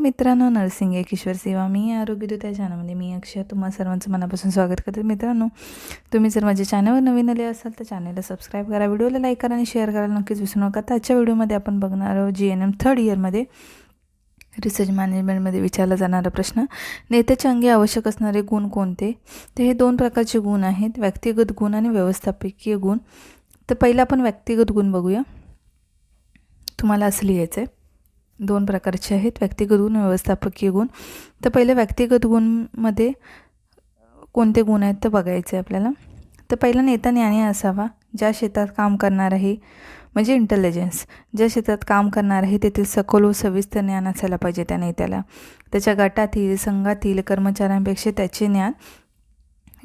मित्रांनो नर्सिंग एक ईश्वर सेवा मी आरोग्यदूत या चॅनलमध्ये. मी अक्षय तुम्हा सर्वांचं मनापासून स्वागत करते. मित्रांनो तुम्ही जर माझ्या चॅनलवर नवीन आले असाल तर चॅनलला सबस्क्राईब करा व्हिडिओला लाईक करा आणि शेअर करायला नक्कीच विसरू नका. तर आजच्या व्हिडिओमध्ये आपण बघणार आहोत जी एन एम थर्ड इयरमध्ये रिसर्च मॅनेजमेंटमध्ये विचारला जाणारा प्रश्न. नेत्याच्या अंगी आवश्यक असणारे गुण कोणते? तर हे दोन प्रकारचे गुण आहेत व्यक्तिगत गुण आणि व्यवस्थापकीय गुण. तर पहिला आपण व्यक्तिगत गुण बघूया. तुम्हाला असं लिहायचं आहे दोन प्रकारचे आहेत. व्यक्तिगत गुण व्यवस्थापकीय गुण. तर पहिले व्यक्तिगत गुणमध्ये कोणते गुण आहेत ते बघायचे आपल्याला. तर पहिला नेता ज्ञानी असावा ज्या शेतात काम करणार आहे म्हणजे इंटेलिजन्स ज्या शेतात काम करणार आहे तेथील सखोल व सविस्तर ज्ञान असायला पाहिजे त्या नेत्याला. त्याच्या गटातील संघातील कर्मचाऱ्यांपेक्षा त्याचे ज्ञान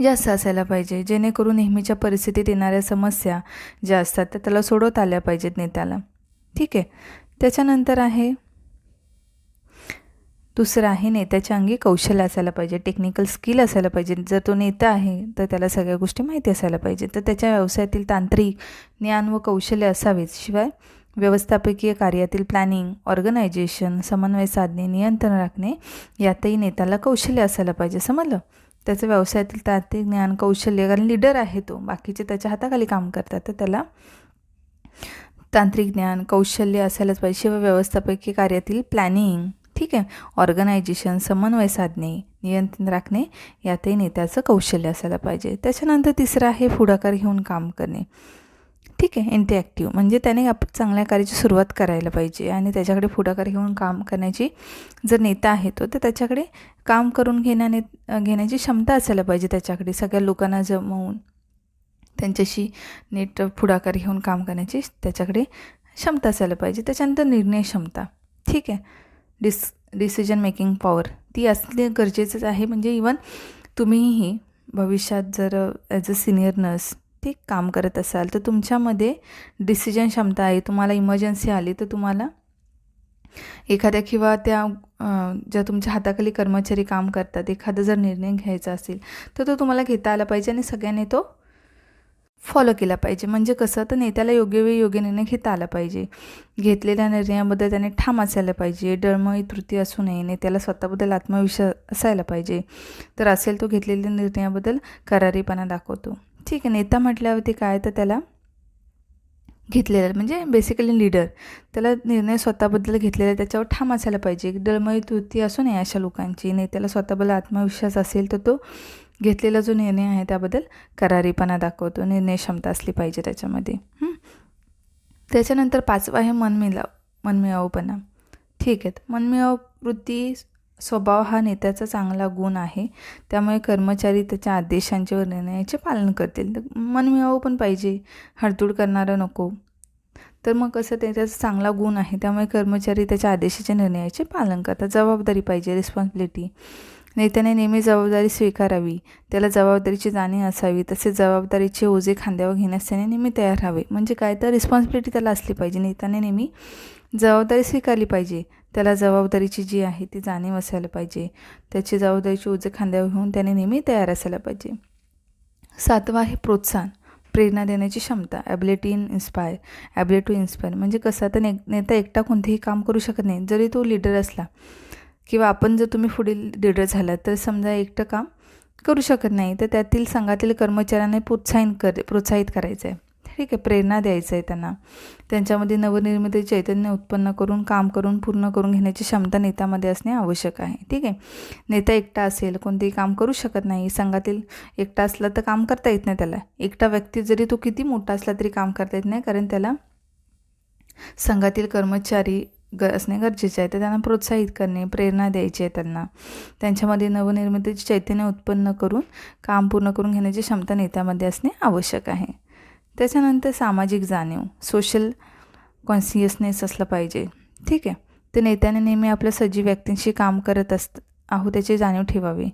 जास्त असायला पाहिजे. जेणेकरून नेहमीच्या परिस्थितीत येणाऱ्या समस्या ज्या असतात त्या त्याला सोडवता आल्या पाहिजेत नेत्याला. ठीक आहे. त्याच्यानंतर आहे दुसरं आहे नेत्याच्या अंगी कौशल्य असायला पाहिजे टेक्निकल स्किल असायला पाहिजे. जर तो नेता आहे तर त्याला सगळ्या गोष्टी माहिती असायला पाहिजे. तर त्याच्या व्यवसायातील तांत्रिक ज्ञान व कौशल्य असावेच शिवाय व्यवस्थापकीय कार्यातील प्लॅनिंग ऑर्गनायझेशन समन्वय साधणे नियंत्रण राखणे यातही नेत्याला कौशल्य असायला पाहिजे. समजलं? त्याचं व्यवसायातील तांत्रिक ज्ञान कौशल्य कारण लिडर आहे तो. बाकीचे त्याच्या हाताखाली काम करतात तर त्याला तांत्रिक ज्ञान कौशल्य असायलाच पाहिजे. शिवाय व्यवस्थापकीय कार्यातील प्लॅनिंग ठीक आहे. ऑर्गनायझेशन समन्वय साधणे नियंत्रण राखणे यातही नेत्याचं कौशल्य असायला पाहिजे. त्याच्यानंतर तिसरं आहे पुढाकार घेऊन काम करणे. ठीक आहे इंटरॅक्टिव्ह म्हणजे त्याने आप चांगल्या कार्याची सुरुवात करायला पाहिजे आणि त्याच्याकडे पुढाकार घेऊन काम करण्याची जर नेता आहे तो तर त्याच्याकडे काम करून घेण्याने घेण्याची क्षमता असायला पाहिजे त्याच्याकडे सगळ्या लोकांना जमवून. त्यांच्याशी नीट पुढाकार घेऊन काम करण्याची त्याच्याकडे क्षमता असायला पाहिजे. त्याच्यानंतर निर्णय क्षमता. ठीक आहे. डिस डिसिजन मेकिंग पॉवर ती असणे गरजेचंच आहे. म्हणजे इवन तुम्हीही भविष्यात जर ॲज अ सिनियर नर्स ते काम करत असाल तर तुमच्यामध्ये डिसिजन क्षमता आहे. तुम्हाला इमर्जन्सी आली तर तुम्हाला एखाद्या किंवा त्या ज्या तुमच्या हाताखाली कर्मचारी काम करतात एखादा जर निर्णय घ्यायचा असेल तर तो तुम्हाला घेता आला पाहिजे आणि सगळ्यांनी तो फॉलो केला पाहिजे. म्हणजे कसं? तर नेत्याला योग्य वेळी योग्य निर्णय घेता आला पाहिजे. घेतलेल्या निर्णयाबद्दल त्याने ठाम असायला पाहिजे. डळमळी त्रुटी असू नये. नेत्याला स्वतःबद्दल आत्मविश्वास असायला पाहिजे. तर असेल तो घेतलेल्या निर्णयाबद्दल करारीपणा दाखवतो. ठीक आहे. नेता म्हटल्यावरती काय तर त्याला घेतलेला म्हणजे बेसिकली लीडर त्याला निर्णय स्वतःबद्दल घेतलेला त्याच्यावर ठाम असायला पाहिजे. डळमळी त्रुटी असू नये अशा लोकांची. नेत्याला स्वतःबद्दल आत्मविश्वास असेल तर तो घेतलेला जो निर्णय आहे त्याबद्दल करारीपणा दाखवतो. निर्णय क्षमता असली पाहिजे त्याच्यामध्ये. त्याच्यानंतर पाचवा आहे मनमिलाव मनमिळाऊपणा. ठीक आहे. मनमिळाव वृत्ती स्वभाव हा नेत्याचा चांगला गुण आहे. त्यामुळे कर्मचारी त्याच्या आदेशांचे व निर्णयाचे पालन करतील. तर पण पाहिजे. हडतूड करणारं नको. तर मग कसं त्याचा चांगला गुण आहे. त्यामुळे कर्मचारी त्याच्या आदेशाच्या निर्णयाचे पालन करतात. जबाबदारी पाहिजे. रिस्पॉन्सिबिलिटी नेत्याने नेहमी जबाबदारी स्वीकारावी. त्याला जबाबदारीची जाणीव असावी. तसेच जबाबदारीचे ओझे खांद्यावर घेण्यास त्याने नेहमी तयार हवे. म्हणजे काय तर रिस्पॉन्सिबिलिटी त्याला असली पाहिजे. नेत्याने नेहमी जबाबदारी स्वीकारली पाहिजे. त्याला जबाबदारीची जी आहे ती जाणीव असायला पाहिजे. त्याची जबाबदारीची ओझे खांद्यावर घेऊन त्याने नेहमी तयार असायला पाहिजे. सातवा आहे प्रोत्साहन. प्रेरणा देण्याची क्षमता. Ability in inspire ability to inspire म्हणजे कसं? तर ने नेता एकटा कोणतेही काम करू शकत नाही. जरी तो लीडर असला किंवा आपण जर तुम्ही पुढील लिडर झालात तर समजा एकटं काम करू शकत नाही तर त्यातील संघातील कर्मचाऱ्यांना प्रोत्साहन कर प्रोत्साहित करायचं आहे ठीक आहे प्रेरणा द्यायचं आहे त्यांना. त्यांच्यामध्ये नवनिर्मिती चैतन्य उत्पन्न करून काम करून पूर्ण करून घेण्याची क्षमता नेत्यामध्ये असणे आवश्यक आहे. ठीक आहे? नेता एकटा असेल कोणतेही काम करू शकत नाही. संघातील एकटा असला तर काम करता येत नाही त्याला. एकटा व्यक्ती जरी तो किती मोठा असला तरी काम करता येत नाही कारण त्याला संघातील कर्मचारी ग असणे गरजेचे आहे. तर त्यांना प्रोत्साहित करणे प्रेरणा द्यायची आहे त्यांना. त्यांच्यामध्ये नवनिर्मितीचे चैतन्य उत्पन्न करून काम पूर्ण करून घेण्याची क्षमता नेत्यामध्ये असणे आवश्यक आहे. त्याच्यानंतर सामाजिक जाणीव सोशल कॉन्सियसनेस असलं पाहिजे. ठीक आहे. तर नेत्याने नेहमी आपल्या सजीव व्यक्तींशी काम करत असत आहो त्याची जाणीव ठेवावी.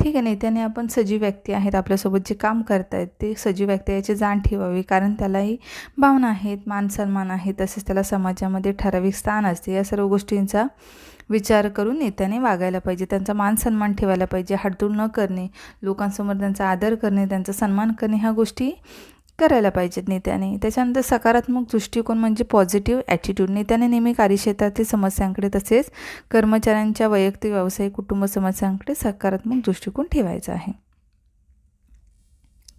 ठीक आहे नेत्याने आपण सजीव व्यक्ती आहेत आपल्यासोबत जे काम करत आहेत ते सजीव व्यक्ती याची जाण ठेवावी कारण त्यालाही भावना आहेत मान सन्मान आहे तसेच त्याला समाजामध्ये ठराविक स्थान असते या सर्व गोष्टींचा विचार करून नेत्याने वागायला पाहिजे त्यांचा मान सन्मान ठेवायला पाहिजे हाडतूड न करणे लोकांसमोर त्यांचा आदर करणे त्यांचा सन्मान करणे ह्या गोष्टी करायला पाहिजेत नेत्याने. त्याच्यानंतर सकारात्मक दृष्टिकोन म्हणजे पॉझिटिव्ह ॲटिट्यूड नेत्याने नेहमी कार्यक्षेत्रातील समस्यांकडे तसेच कर्मचाऱ्यांच्या वैयक्तिक व्यावसायिक कुटुंब समस्यांकडे सकारात्मक दृष्टिकोन ठेवायचा आहे.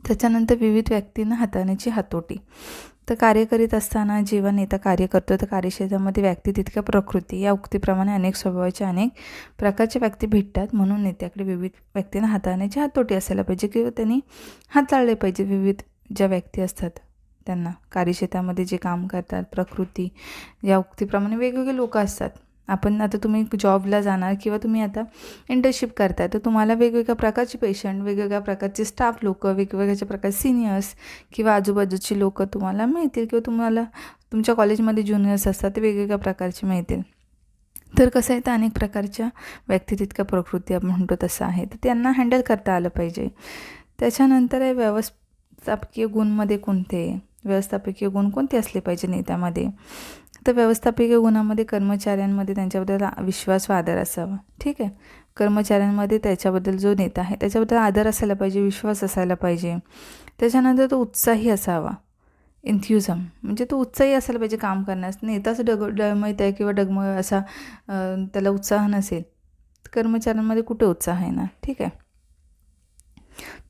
त्याच्यानंतर विविध व्यक्तींना हाताळण्याची हातोटी. तर कार्य करीत असताना जेव्हा नेता कार्य करतो तर कार्यक्षेत्रामध्ये व्यक्ती तितक्या प्रकृती या उक्तीप्रमाणे अनेक स्वभावाच्या अनेक प्रकारचे व्यक्ती भेटतात. म्हणून नेत्याकडे विविध व्यक्तींना हाताळण्याची हातोटी असायला पाहिजे किंवा त्यांनी हाताळले पाहिजे विविध ज्या व्यक्ती असतात त्यांना कार्यक्षेत्रामध्ये जे काम करतात प्रकृती या उक्तीप्रमाणे वेगवेगळे लोक असतात. आपण आता तुम्ही जॉबला जाणार किंवा तुम्ही आता इंटर्नशिप करताय तर तुम्हाला वेगवेगळ्या प्रकारचे पेशंट वेगवेगळ्या प्रकारचे स्टाफ लोक वेगवेगळ्याच्या प्रकारचे सिनियर्स किंवा आजूबाजूची लोक तुम्हाला मिळतील किंवा तुम्हाला तुमच्या कॉलेजमध्ये ज्युनियर्स असतात ते वेगवेगळ्या प्रकारचे मिळतील. तर कसं आहे तर अनेक प्रकारच्या व्यक्ती तितक्या प्रकृती आपण म्हणतो तसं आहे. तर त्यांना हँडल करता आलं पाहिजे. त्याच्यानंतर आहे व्यवस्थापकीय गुणमध्ये कोणते? व्यवस्थापकीय गुण कोणते असले पाहिजे नेत्यामध्ये? तर व्यवस्थापकीय गुणामध्ये कर्मचाऱ्यांमध्ये त्यांच्याबद्दल विश्वास व आदर असावा. ठीक आहे? कर्मचाऱ्यांमध्ये त्याच्याबद्दल जो नेता आहे त्याच्याबद्दल आदर असायला पाहिजे विश्वास असायला पाहिजे. त्याच्यानंतर तो उत्साही असावा. इन्थ्युझम म्हणजे तो उत्साही असायला पाहिजे काम करण्यास. नेताच डग डळमळत आहे किंवा डगमळ असा त्याला उत्साह नसेल. कर्मचाऱ्यांमध्ये कुठे उत्साह आहे ना ठीक आहे?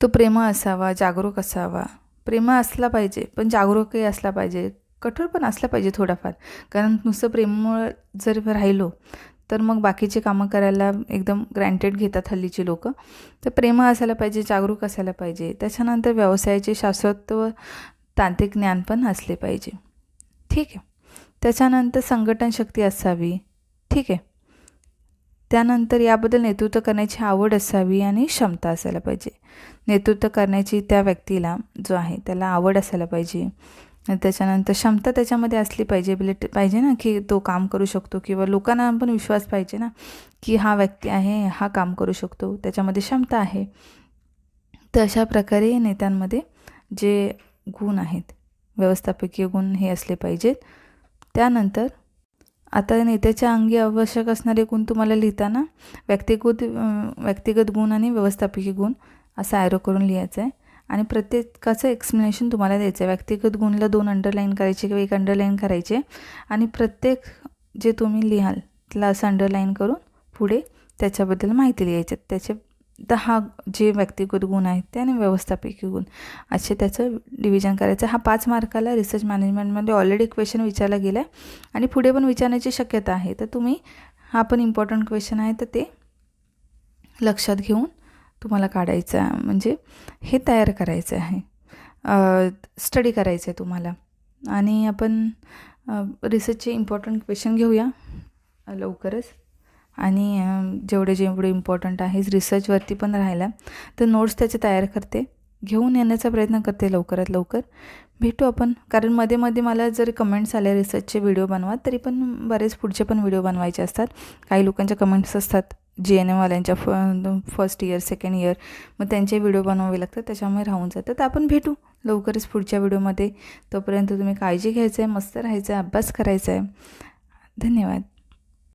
तो प्रेमळ असावा जागरूक असावा. प्रेमळ असला पाहिजे पण जागरूकही असला पाहिजे. कठोर पण असला पाहिजे थोडाफार. कारण नुसतं प्रेमळ जर राहिलो तर मग बाकीचे कामं करायला एकदम ग्रँटेड घेतात हल्लीची लोक. तर प्रेमळ असायला पाहिजे जागरूक असायला पाहिजे. त्याच्यानंतर व्यवसायाचे शाश्वत व तांत्रिक ज्ञान पण असले पाहिजे. ठीक आहे. त्याच्यानंतर संघटन शक्ती असावी. ठीक आहे. त्यानंतर याबद्दल नेतृत्व करण्याची आवड असावी आणि क्षमता असायला पाहिजे. नेतृत्व करण्याची त्या व्यक्तीला जो आहे त्याला आवड असायला पाहिजे. त्याच्यानंतर क्षमता त्याच्यामध्ये असली पाहिजे एबिलिटी पाहिजे ना की तो काम करू शकतो किंवा लोकांना पण विश्वास पाहिजे ना की हा व्यक्ती आहे हा काम करू शकतो त्याच्यामध्ये क्षमता आहे. तर अशा प्रकारे नेत्यांमध्ये जे गुण आहेत व्यवस्थापकीय गुण हे असले पाहिजेत. त्यानंतर आता नेत्याच्या अंगी आवश्यक असणारे गुण तुम्हाला लिहिताना व्यक्तिगत व्यक्तिगत गुण आणि व्यवस्थापकीय गुण असं ॲरो करून लिहायचं आहे आणि प्रत्येकाचं एक्सप्लेनेशन तुम्हाला द्यायचं आहे व्यक्तिगत गुणला दोन अंडरलाईन करायचे किंवा एक अंडरलाईन करायचे. आणि प्रत्येक जे तुम्ही लिहाल त्याला असं अंडरलाईन करून पुढे त्याच्याबद्दल माहिती लिहायची. त्याचे दहा जे व्यक्तिगत गुण आहेत ते आणि व्यवस्थापकीय गुण. असे त्याचं डिव्हिजन करायचं. हा पाच मार्काला रिसर्च मॅनेजमेंटमध्ये ऑलरेडी क्वेश्चन विचारला गेला आहे आणि पुढे पण विचारण्याची शक्यता आहे. तर तुम्ही हा पण इम्पॉर्टंट क्वेश्चन आहे. तर ते लक्षात घेऊन तुम्हाला काढायचं आहे. म्हणजे हे तयार करायचं आहे. स्टडी करायचं आहे तुम्हाला. आणि आपण रिसर्चचे इम्पॉर्टंट क्वेश्चन घेऊया लवकरच. आणि जेवढे जेवढे इम्पॉर्टंट आहे रिसर्चवरती पण राहिला तर नोट्स त्याचे तयार करते. घेऊन येण्याचा प्रयत्न करते लवकरात लवकर. भेटू आपण. कारण मध्ये मध्ये मला जर कमेंट्स आल्या रिसर्चचे व्हिडिओ बनवा तरी पण बरेच पुढचे पण व्हिडिओ बनवायचे असतात. काही लोकांच्या कमेंट्स असतात जी एन एमवाल्यांच्या फ फर्स्ट इयर सेकंड इयर मग त्यांचे व्हिडिओ बनवावे लागतात त्याच्यामुळे राहून जातं तर आपण भेटू लवकरच पुढच्या व्हिडिओमध्ये तोपर्यंत तुम्ही काळजी घ्यायचं आहे मस्त राहायचं आहे अभ्यास करायचा आहे धन्यवाद.